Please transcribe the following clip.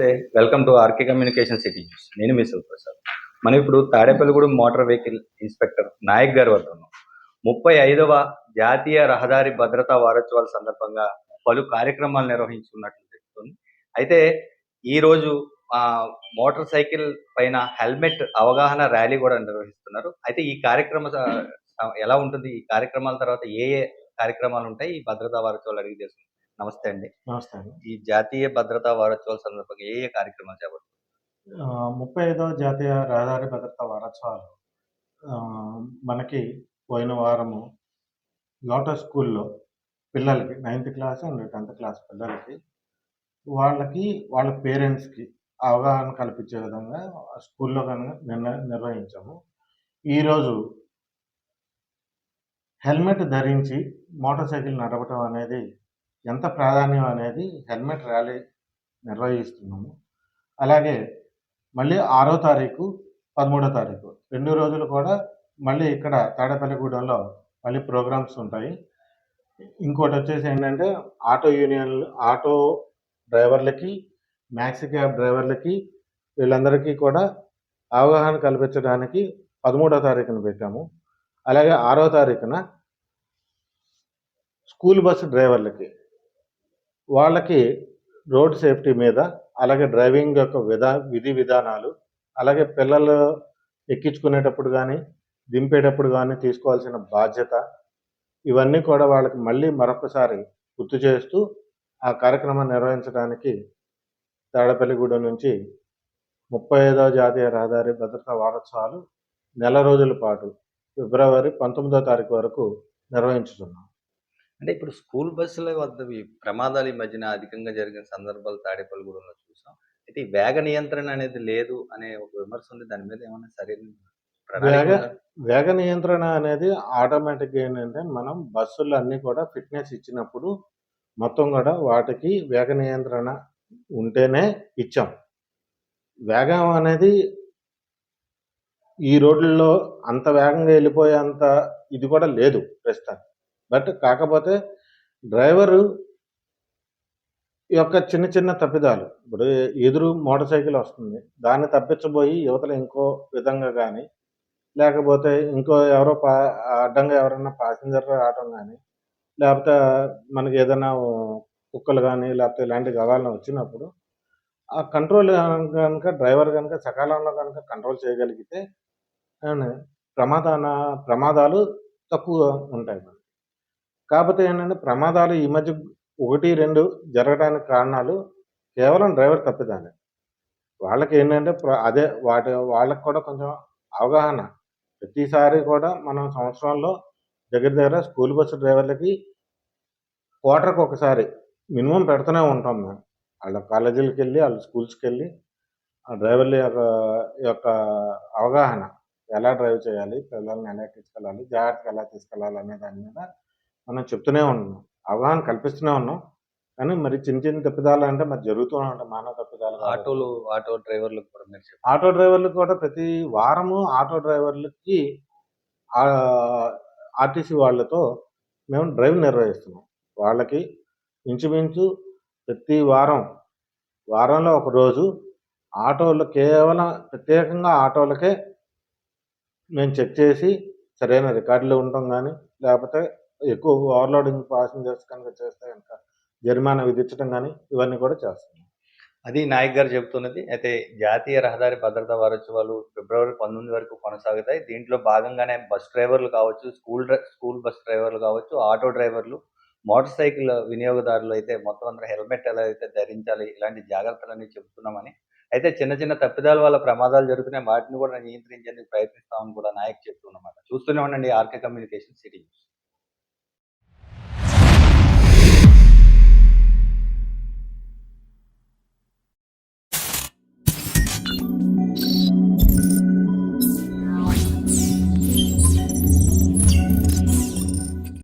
నమస్తే. Welcome to RK communication city news. నేను మీ ప్రసాద్. మనం ఇప్పుడు Tadepalligudem motor vehicle inspector Nayak గారి వద్ద ఉన్నాం. ముప్పై ఐదవ జాతీయ రహదారి భద్రతా వారోత్సవాల సందర్భంగా పలు కార్యక్రమాలు నిర్వహించుకున్నట్లు తెలుస్తుంది. అయితే ఈ రోజు ఆ మోటార్ సైకిల్ పైన హెల్మెట్ అవగాహన ర్యాలీ కూడా నిర్వహిస్తున్నారు. అయితే ఈ కార్యక్రమ ఎలా ఉంటుంది? ఈ కార్యక్రమాల తర్వాత ఏ ఏ కార్యక్రమాలు ఉంటాయి? ఈ భద్రతా వారోత్సవాలు అడిగి తెలుస్తుంది నమస్తే అండి. నమస్తే అండి. ఈ జాతీయ భద్రతా వారోత్సవాల సందర్భంగా ఏ ఏ కార్యక్రమాలు చేపడతారు ఆ, ముప్పై ఐదవ జాతీయ రహదారి భద్రతా వారోత్సవాలు. మనకి పోయిన వారము లోటస్ స్కూల్లో పిల్లలకి ninth class and tenth class పిల్లలకి వాళ్ళకి వాళ్ళ పేరెంట్స్కి అవగాహన కల్పించే విధంగా స్కూల్లో కనుక నిన్న నిర్వహించాము. ఈరోజు హెల్మెట్ ధరించి మోటార్ సైకిల్ నడపడం అనేది ఎంత ప్రాధాన్యం అనేది హెల్మెట్ ర్యాలీ నిర్వహిస్తున్నాము. అలాగే మళ్ళీ ఆరో తారీఖు పదమూడో తారీఖు రెండు రోజులు కూడా మళ్ళీ ఇక్కడ తాడేపల్లిగూడెంలో మళ్ళీ ప్రోగ్రామ్స్ ఉంటాయి. ఇంకోటి వచ్చేసి ఏంటంటే ఆటో యూనియన్ ఆటో డ్రైవర్లకి మ్యాక్సీ క్యాబ్ డ్రైవర్లకి వీళ్ళందరికీ కూడా అవగాహన కల్పించడానికి పదమూడో తారీఖున పెట్టాము. అలాగే ఆరో తారీఖున స్కూల్ బస్సు డ్రైవర్లకి వాళ్ళకి రోడ్ సేఫ్టీ మీద అలాగే డ్రైవింగ్ యొక్క విధా విధి విధానాలు అలాగే పిల్లలు ఎక్కించుకునేటప్పుడు కానీ దింపేటప్పుడు కానీ తీసుకోవాల్సిన బాధ్యత ఇవన్నీ కూడా వాళ్ళకి మళ్ళీ మరొకసారి గుర్తు చేస్తూ ఆ కార్యక్రమం నిర్వహించడానికి తాడపల్లిగూడెం నుంచి ముప్పై ఐదవ జాతీయ రహదారి భద్రతా వారోత్సవాలు నెల రోజుల పాటు ఫిబ్రవరి పంతొమ్మిదో తారీఖు వరకు నిర్వహించుతున్నాం. అంటే ఇప్పుడు స్కూల్ బస్సుల వద్ద ఈ ప్రమాదాలు ఈ మధ్యన అధికంగా జరిగిన సందర్భాలు తాడేపల్లిగూడెంలో చూసాం. అయితే ఈ వేగ నియంత్రణ అనేది లేదు అనే ఒక విమర్శ ఉంది. దాని మీద ఏమన్నా సరైన వేగ-? వేగ నియంత్రణ అనేది ఆటోమేటిక్ ఏంటంటే మనం బస్సులు అన్నీ కూడా ఫిట్నెస్ ఇచ్చినప్పుడు మొత్తం కూడా వాటికి వేగ నియంత్రణ ఉంటేనే ఇచ్చాం. వేగం అనేది ఈ రోడ్లలో అంత వేగంగా వెళ్ళిపోయేంత ఇది కూడా లేదు ప్రస్తుతం బట్ కాకపోతే డ్రైవరు యొక్క చిన్న చిన్న తప్పిదాలు. ఇప్పుడు ఎదురు మోటార్ సైకిల్ వస్తుంది. దాన్ని తప్పించబోయి యువతలు ఇంకో విధంగా కానీ లేకపోతే ఇంకో ఎవరో పా అడ్డంగా ఎవరైనా ప్యాసింజర్ రావటం కానీ లేకపోతే మనకి ఏదైనా కుక్కలు కానీ లేకపోతే ఇలాంటి గవాలను వచ్చినప్పుడు ఆ కంట్రోల్ కనుక డ్రైవర్ కనుక సకాలంలో కనుక కంట్రోల్ చేయగలిగితే ప్రమాదాన ప్రమాదాలు తక్కువ ఉంటాయి మనకి కాకపోతే ఏంటంటే ప్రమాదాలు ఈ మధ్య ఒకటి రెండు జరగడానికి కారణాలు కేవలం డ్రైవర్ తప్పిదాన్ని వాళ్ళకి ఏంటంటే అదే వాటి వాళ్ళకి కూడా కొంచెం అవగాహన. ప్రతిసారి కూడా మనం సంవత్సరంలో దగ్గర దగ్గర స్కూల్ బస్సు డ్రైవర్లకి క్వార్టర్కి ఒకసారి మినిమం పెడుతూనే ఉంటాం మేము. వాళ్ళ కాలేజీలకు వెళ్ళి వాళ్ళ స్కూల్స్కి వెళ్ళి ఆ డ్రైవర్ల యొక్క యొక్క అవగాహన. ఎలా డ్రైవ్ చేయాలి పిల్లల్ని ఎలా తీసుకెళ్ళాలి జాగ్రత్తగా ఎలా తీసుకెళ్ళాలి అనే దాని మీద మనం చెప్తూనే ఉన్నాం. అవగాహన కల్పిస్తూనే ఉన్నాం. కానీ మరి చిన్న చిన్న తప్పిదాలు అంటే మరి జరుగుతూనే ఉంటాయి. మానవ తప్పిదాలు. ఆటోలు ఆటో డ్రైవర్లకు కూడా మీరు ఆటో డ్రైవర్లకు కూడా ప్రతి వారము ఆటో డ్రైవర్లకి ఆర్టీసీ వాళ్ళతో మేము డ్రైవ్ నిర్వహిస్తున్నాం. వాళ్ళకి ఇంచుమించు ప్రతి వారం వారంలో ఒక రోజు ఆటోలు కేవలం ప్రత్యేకంగా ఆటోలకే మేము చెక్ చేసి సరైన రికార్డులు ఉండటం కానీ లేకపోతే ఎక్కువ ఓవర్లోడింగ్ ప్యాసింజర్స్ కనుక చేస్తే కనుక జరిమానా విధించడం కానీ ఇవన్నీ కూడా చేస్తున్నాం. అది నాయక్ గారు చెబుతున్నది. అయితే జాతీయ రహదారి భద్రతా వారోత్సవాలు ఫిబ్రవరి పంతొమ్మిది వరకు కొనసాగుతాయి. దీంట్లో భాగంగానే బస్ డ్రైవర్లు కావచ్చు స్కూల్ స్కూల్ బస్ డ్రైవర్లు కావచ్చు ఆటో డ్రైవర్లు మోటార్ సైకిల్ వినియోగదారులు అయితే మొత్తం అందరూ హెల్మెట్ ఎలా అయితే ధరించాలి ఇలాంటి జాగ్రత్తలన్నీ చెబుతున్నామని. అయితే చిన్న చిన్న తప్పిదాల వల్ల ప్రమాదాలు జరుగుతున్నాయి. వాటిని కూడా నియంత్రించేందుకు ప్రయత్నిస్తామని కూడా నాయక్ చెప్తున్నమాట. చూస్తూనే ఉండండి ఆర్కే కమ్యూనికేషన్ సిటీ న్యూస్.